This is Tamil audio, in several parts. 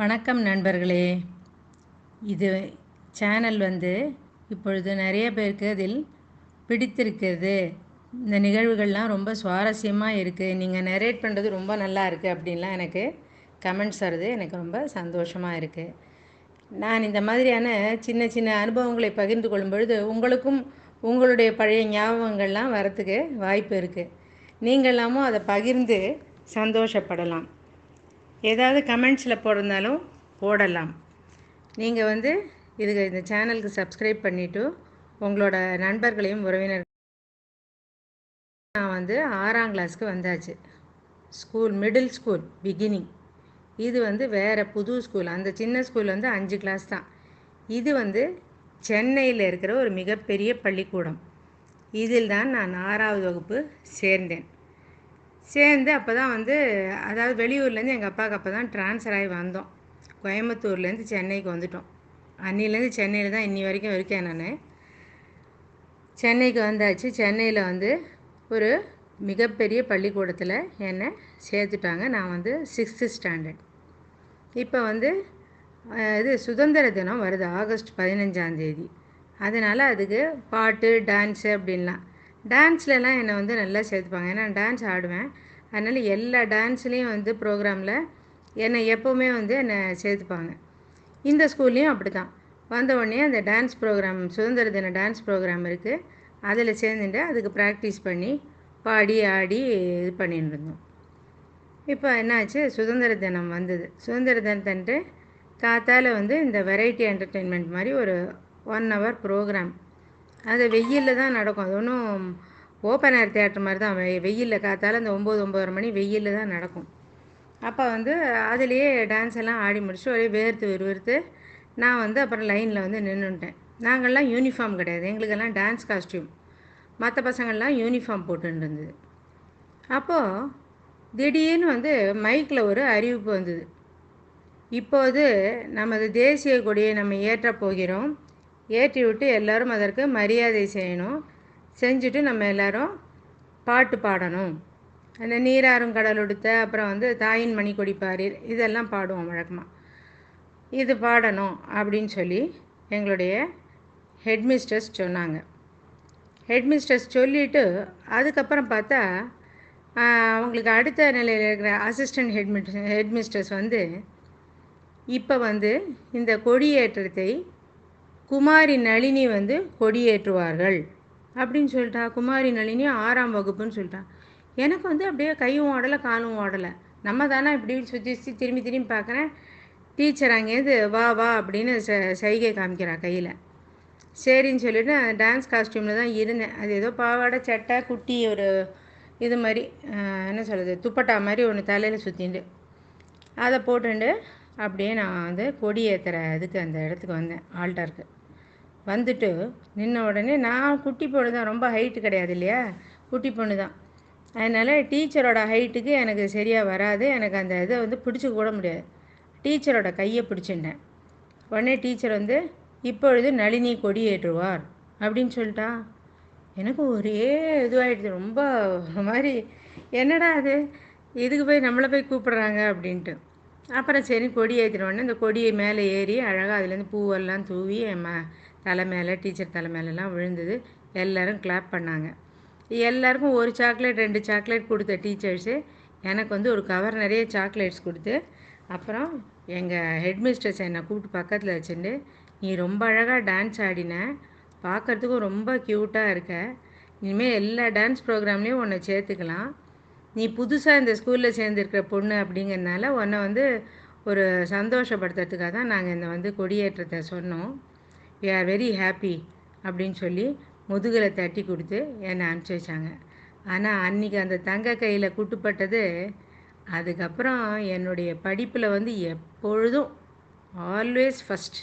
வணக்கம் நண்பர்களே. இது சேனல் வந்து இப்பொழுது நிறைய பேருக்கு அதில் பிடித்திருக்கிறது. இந்த நிகழ்வுகள்லாம் ரொம்ப சுவாரஸ்யமாக இருக்குது நீங்கள் நரேட் பண்ணுறது ரொம்ப நல்லா இருக்குது அப்படின்லாம் எனக்கு கமெண்ட்ஸ் வருது எனக்கு ரொம்ப சந்தோஷமாக இருக்குது நான் இந்த மாதிரியான சின்ன சின்ன அனுபவங்களை பகிர்ந்து கொள்ளும் பொழுது உங்களுக்கும் உங்களுடைய பழைய ஞாபகங்கள்லாம் வரத்துக்கு வாய்ப்பு இருக்குது நீங்களாமும் அதை பகிர்ந்து சந்தோஷப்படலாம். ஏதாவது கமெண்ட்ஸில் போடுறதாலும் போடலாம். நீங்கள் வந்து இதுக்கு இந்த சேனலுக்கு சப்ஸ்கிரைப் பண்ணிவிட்டு உங்களோட நண்பர்களையும் உறவினர் நான் வந்து ஆறாம் கிளாஸ்க்கு வந்தாச்சு. ஸ்கூல் மிடில் ஸ்கூல் பிகினிங் இது வந்து வேறு புது ஸ்கூல் அந்த சின்ன ஸ்கூல் வந்து அஞ்சு கிளாஸ் தான். இது வந்து சென்னையில் இருக்கிற ஒரு மிகப்பெரிய பள்ளிக்கூடம். இதில் தான் நான் ஆறாவது வகுப்பு சேர்ந்தேன். சேர்ந்து அப்போ தான் வந்து அதாவது வெளியூர்லேருந்து எங்கள் அப்பாவுக்கு அப்போ தான் ட்ரான்ஸ்ஃபர் ஆகி வந்தோம். கோயம்புத்தூர்லேருந்து சென்னைக்கு வந்துட்டோம். அன்னிலேருந்து சென்னையில் தான் இன்னி வரைக்கும் இருக்கேன் நான். சென்னைக்கு வந்தாச்சு. சென்னையில் வந்து ஒரு மிகப்பெரிய பள்ளிக்கூடத்தில் என்னை சேர்த்துட்டாங்க. நான் வந்து சிக்ஸ்த்து ஸ்டாண்டர்ட் இப்போ வந்து இது சுதந்திர தினம் வருது. ஆகஸ்ட் பதினஞ்சாந்தேதி அதனால் அதுக்கு பாட்டு டான்ஸு அப்படின்லாம். டான்ஸ்லலாம் என்னை வந்து நல்லா சேர்த்துப்பாங்க. ஏன்னா டான்ஸ் ஆடுவேன். அதனால் எல்லா டான்ஸ்லேயும் வந்து ப்ரோக்ராமில் என்னை எப்போவுமே வந்து என்னை சேர்த்துப்பாங்க. இந்த ஸ்கூல்லேயும் அப்படி தான் வந்த உடனே அந்த டான்ஸ் ப்ரோக்ராம் சுதந்திர தின டான்ஸ் ப்ரோக்ராம் இருக்குது அதில் சேர்ந்துட்டு அதுக்கு ப்ராக்டிஸ் பண்ணி பாடி ஆடி இது பண்ணிட்டு இருந்தோம். இப்போ என்னாச்சு? சுதந்திர தினம் வந்தது. சுதந்திர தினத்தன்ட்டு காத்தால் வந்து இந்த வெரைட்டி என்டர்டெயின்மெண்ட் மாதிரி ஒரு ஒன் ஹவர் ப்ரோக்ராம் அது வெயிலில் தான் நடக்கும். அது ஒன்றும் ஓப்பன் ஏர் தேட்டர் மாதிரி தான் வெ வெயிலில் காத்தால் அந்த ஒம்பது ஒம்பதரை மணி வெயிலில் தான் நடக்கும். அப்போ வந்து அதுலேயே டான்ஸ் எல்லாம் ஆடி முடிச்சு ஒரே வேர்த்து விறுவிறுத்து நான் வந்து அப்புறம் லைனில் வந்து நின்றுட்டேன் நாங்கள்லாம் யூனிஃபார்ம் கிடையாது. எங்களுக்கெல்லாம் டான்ஸ் காஸ்டியூம் மற்ற பசங்கள்லாம் யூனிஃபார்ம் போட்டுன்னு இருந்தது. அப்போது திடீர்னு வந்து மைக்கில் ஒரு அறிவிப்பு வந்தது. இப்போது நமது தேசிய கொடியை நம்ம ஏற்றப் போகிறோம். ஏற்றி விட்டு எல்லோரும் அதற்கு மரியாதை செய்யணும். செஞ்சுட்டு நம்ம எல்லோரும் பாட்டு பாடணும். அந்த நீராறும் கடல் உடுத்த அப்புறம் வந்து தாயின் மணி கொடிப்பாரீர் இதெல்லாம் பாடுவோம் வழக்கமாக இது பாடணும் அப்படின்னு சொல்லி எங்களுடைய ஹெட்மிஸ்டர்ஸ் சொன்னாங்க. ஹெட்மிஸ்டர்ஸ் சொல்லிவிட்டு அதுக்கப்புறம் பார்த்தா அவங்களுக்கு அடுத்த நிலையில் இருக்கிற அசிஸ்டன்ட் ஹெட்மிஸ் ஹெட்மிஸ்டர்ஸ் வந்து இப்போ வந்து இந்த கொடியேற்றத்தை குமாரி நளினி வந்து கொடியேற்றுவார்கள். அப்படின்னு சொல்லிட்டா குமாரி நளினி ஆறாம் வகுப்புன்னு சொல்லிட்டா. எனக்கு வந்து அப்படியே கையும் ஓடலை காலும் ஓடலை. நம்ம தானே இப்படி சுற்றி சுற்றி திரும்பி திரும்பி பார்க்குறேன். டீச்சர் அங்கேருந்து வா வா அப்படின்னு ச சைகை காமிக்கிறா கையில். சரின்னு சொல்லிவிட்டு டான்ஸ் காஸ்டியூமில் தான் இருந்தேன். அது ஏதோ பாவாடை சட்டை குட்டி ஒரு இது மாதிரி என்ன சொல்கிறது துப்பட்டா மாதிரி ஒன்று தலையில் சுற்றிண்டு அதை போட்டுண்டு அப்படியே நான் வந்து கொடி ஏற்றுற இதுக்கு அந்த இடத்துக்கு வந்தேன் ஆல்டருக்கு. வந்துட்டு நின்ன உடனே நான் குட்டி பொண்ணு தான் ரொம்ப ஹைட்டு கிடையாது இல்லையா? குட்டி பொண்ணு தான். அதனால் டீச்சரோட ஹைட்டுக்கு எனக்கு சரியாக வராது. எனக்கு அந்த இதை வந்து பிடிச்சி கூட முடியாது. டீச்சரோட கையை பிடிச்சிட்டேன். உடனே டீச்சர் வந்து இப்பொழுது நளினி கொடி ஏற்றுவார் அப்படின்னு சொல்லிட்டா. எனக்கு ஒரே இதுவாகிடுது ரொம்ப ஒரு மாதிரி என்னடா அது இதுக்கு போய் நம்மளை போய் கூப்பிட்றாங்க அப்படின்ட்டு. அப்புறம் சரி கொடி ஏற்றினோடனே இந்த கொடியை மேலே ஏறி அழகாக அதுலேருந்து பூவெல்லாம் தூவி என் ம தலை மேலே டீச்சர் தலை மேலெலாம் விழுந்தது. எல்லோரும் கிளாப் பண்ணாங்க. எல்லாருக்கும் ஒரு சாக்லேட் ரெண்டு சாக்லேட் கொடுத்த டீச்சர்ஸு எனக்கு வந்து ஒரு கவர் நிறைய சாக்லேட்ஸ் கொடுத்து அப்புறம் எங்கள் ஹெட்மிஸ்டர்ஸ் என்னை கூப்பிட்டு பக்கத்தில் வச்சுட்டு நீ ரொம்ப அழகாக டான்ஸ் ஆடின. பார்க்குறதுக்கும் ரொம்ப க்யூட்டாக இருக்க. இனிமேல் எல்லா டான்ஸ் ப்ரோக்ராம்லேயும் உன்னை சேர்த்துக்கலாம். நீ புதுசாக இந்த ஸ்கூலில் சேர்ந்துருக்கிற பொண்ணு அப்படிங்கிறதுனால உன்னை வந்து ஒரு சந்தோஷப்படுத்துறதுக்காக தான் நாங்கள் இந்த வந்து கொடியேற்றத்தை சொன்னோம். வி ஆர் வெரி ஹாப்பி அப்படின்னு சொல்லி முதுகில் தட்டி கொடுத்து என்னை அனுப்பிச்சி வச்சாங்க. ஆனால் அன்றைக்கி அந்த தங்க கையில் குட்டுப்பட்டது அதுக்கப்புறம் என்னுடைய படிப்பில் வந்து எப்பொழுதும் always first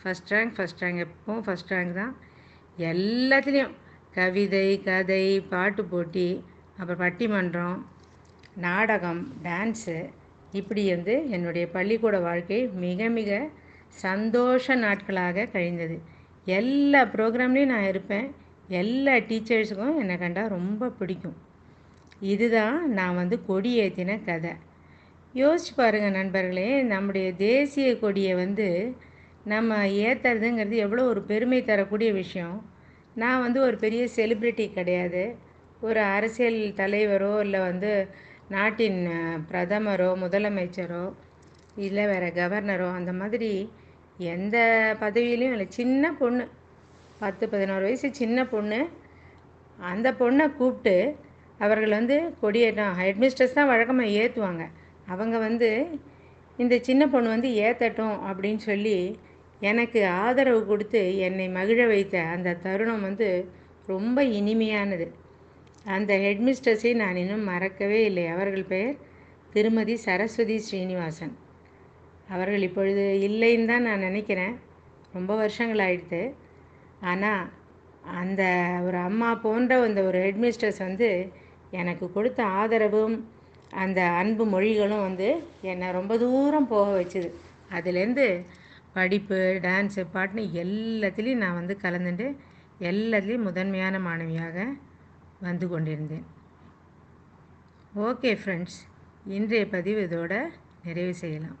first rank first rank எப்பவும் ஃபஸ்ட் ரேங்க் தான். எல்லாத்துலேயும் கவிதை கதை பாட்டு போட்டி அப்புறம் பட்டிமன்றம் நாடகம் டான்ஸு இப்படி வந்து என்னுடைய பள்ளிக்கூட வாழ்க்கை மிக மிக சந்தோஷ நாட்களாக கழிந்தது. எல்லா ப்ரோக்ராம்லேயும் நான் இருப்பேன். எல்லா டீச்சர்ஸுக்கும் என்னை கண்டால் ரொம்ப பிடிக்கும். இதுதான் நான் வந்து கொடி ஏற்றின கதை. யோசிச்சு பாருங்கள் நண்பர்களே நம்முடைய தேசிய கொடியை வந்து நம்ம ஏற்றுறதுங்கிறது எவ்வளோ ஒரு பெருமை தரக்கூடிய விஷயம். நான் வந்து ஒரு பெரிய செலிப்ரிட்டி கிடையாது. ஒரு அரசியல் தலைவரோ இல்லை வந்து நாட்டின் பிரதமரோ முதலமைச்சரோ இல்லை வேறு கவர்னரோ அந்த மாதிரி எந்த பதவியிலையும் இல்லை. சின்ன பொண்ணு. பத்து பதினோரு வயசு சின்ன பொண்ணு. அந்த பொண்ணை கூப்பிட்டு அவர்கள் வந்து கொடியேற்றம் ஹெட்மிஸ்டர்ஸ் தான் வழக்கமாக ஏற்றுவாங்க அவங்க வந்து இந்த சின்ன பொண்ணு வந்து ஏற்றட்டும் அப்படின்னு சொல்லி எனக்கு ஆதரவு கொடுத்து என்னை மகிழ வைத்த அந்த தருணம் வந்து ரொம்ப இனிமையானது. அந்த ஹெட்மிஸ்டர்ஸை நான் இன்னும் மறக்கவே இல்லை. அவர்கள் பெயர் திருமதி சரஸ்வதி ஸ்ரீனிவாசன். அவர்கள் இப்பொழுது இல்லைன்னு தான் நான் நினைக்கிறேன். ரொம்ப வருஷங்கள் ஆயிடுது ஆனால் அந்த ஒரு அம்மா போன்ற அந்த ஒரு ஹெட்மிஸ்டர்ஸ் வந்து எனக்கு கொடுத்த ஆதரவும் அந்த அன்பு மொழிகளும் வந்து என்னை ரொம்ப தூரம் போக வச்சுது. அதுலேருந்து படிப்பு டான்ஸு பாட்டுன்னு எல்லாத்துலேயும் நான் வந்து கலந்துட்டு எல்லாத்துலேயும் முதன்மையான மாணவியாக வந்து கொண்டிருந்தேன். ஓகே ஃப்ரெண்ட்ஸ் இன்றைய பதிவு இதோட நிறைவு செய்யலாம்.